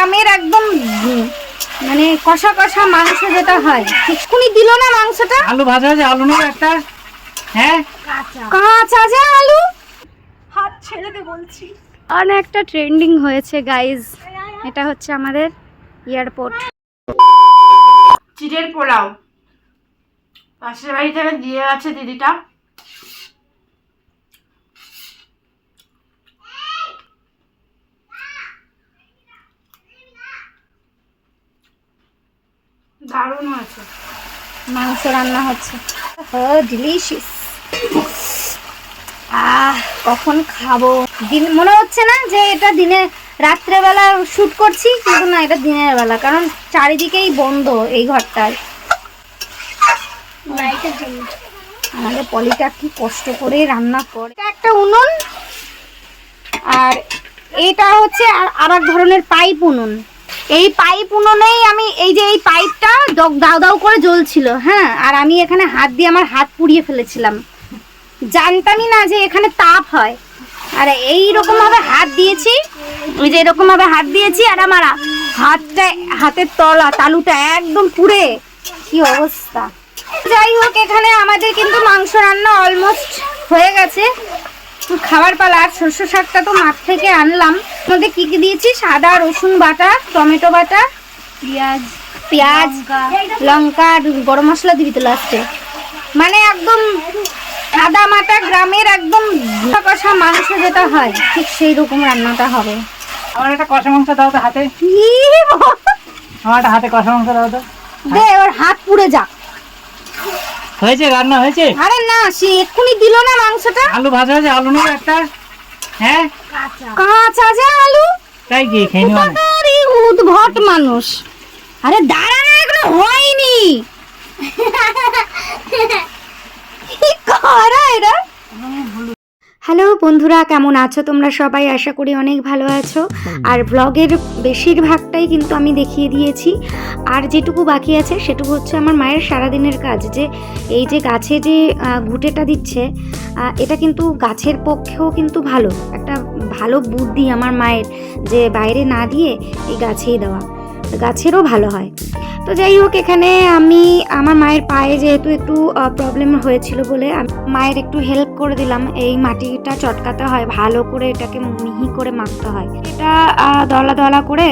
আমের একদম মানে কষা কষা মাংস যেটা হয়। এক্ষুনি দিল না মাংসটা? আলু ভাজা আছে আলু নেব একটা। হ্যাঁ? কাঁচা যে আলু? হাত ছেড়ে দে বলছি। একটা ট্রেন্ডিং হয়েছে গাইজ এটা হচ্ছে আমাদের এয়ারপোর্ট চিড়ের পোলাও। পাশের বাড়ি থেকে দিয়ে আছে দিদিটা। দারুণ হয়েছে। মাংস রান্না হচ্ছে। ও ডিলিশিয়াস আহ কখন খাব? দিন মনে হচ্ছে না যে এটা দিনে রাত্রেবেলা শুট করছি কিন্তু না এটা দিনের বেলা কারণ চারিদিকেই বন্ধ এই ঘরটায়। আমাদের পলিটা কি কষ্ট করে রান্না করে। একটা উনুন আর এটা হচ্ছে আর এক ধরনের পাইপ উনুন। এই পাইপ উনুনেই আমি, এই যে এই পাইপটা দাও দাও করে জ্বলছিল হ্যাঁ? আর আমি এখানে হাত দিয়ে আমার হাত পুড়িয়ে ফেলেছিলাম। জানতামই না যে এখানে তাপ হয়। আর এই রকম ভাবে হাত দিয়েছি, ওই যে এরকম ভাবে হাত দিয়েছি, আর আমার হাতটা, হাতের তলা, তালুটা একদম পুড়ে। কি অবস্থা? যাই হোক, এখানে আমাদের কিন্তু মাংস রান্না অলমোস্ট হয়ে গেছে। খাবার পালা আর শস্য শাকটা তো মাঠ থেকে আনলাম। মধ্যে কি কি দিয়েছি সাদা রসুন বাটা টমেটো বাটা পেঁয়াজ পেঁয়াজ লঙ্কা। আর গরম মশলা দিবি তো লাস্টে মানে একদম সাদা মাটা গ্রামের একদম কষা মাংস যেটা হয় ঠিক সেই রকম রান্নাটা হবে। আমার একটা কষা মাংস দাও তো হাতে। আমার একটা হাতে কষা মাংস দাও তো। দে ওর হাত পুড়ে যা হয়েছে রান্না হয়েছে? আরে না সে এক্ষুনি দিল না মাংসটা। আলু ভাজা আছে আলু নেব একটা। হ্যাঁ? কাঁচা। যে আলু? তাই কি খেয়ে নিও আরে উদ্ভট মানুষ। আরে দাঁড়া না এখনও হয়নি কি করা এরা হ্যালো বন্ধুরা, কেমন আছো? তোমরা সবাই আশা করি অনেক ভালো আছো। আর ব্লগের বেশিরভাগটাই কিন্তু আমি দেখিয়ে দিয়েছি। আর যেটুকু বাকি আছে, সেটুকু হচ্ছে আমার মায়ের সারাদিনের কাজ। যে এই যে গাছে যে ঘুঁটেটা দিচ্ছে এটা কিন্তু গাছের পক্ষেও কিন্তু ভালো। একটা ভালো বুদ্ধি আমার মায়ের যে বাইরে না দিয়ে এই গাছেই দেওয়া। গাছেরও ভালো হয়। তো যাই হোক, এখানে আমি আমার মায়ের পায়ে যেহেতু একটু প্রবলেম হয়েছিল বলে মায়ের একটু হেল্প করে দিলাম। এই মাটিটা চটকাতে হয়, ভালো করে এটাকে মিহি করে মাখতে হয়। এটা দলা দলা করে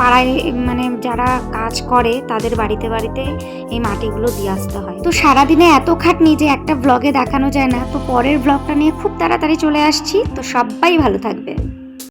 পাড়ায় মানে যারা কাজ করে, তাদের বাড়িতে বাড়িতে এই মাটিগুলো দিয়ে আসতে হয়। তো সারাদিনে এত খাটনি যে একটা ব্লগে দেখানো যায় না। তো পরের ব্লগটা নিয়ে খুব তাড়াতাড়ি চলে আসছি। তো সবাই ভালো থাকবে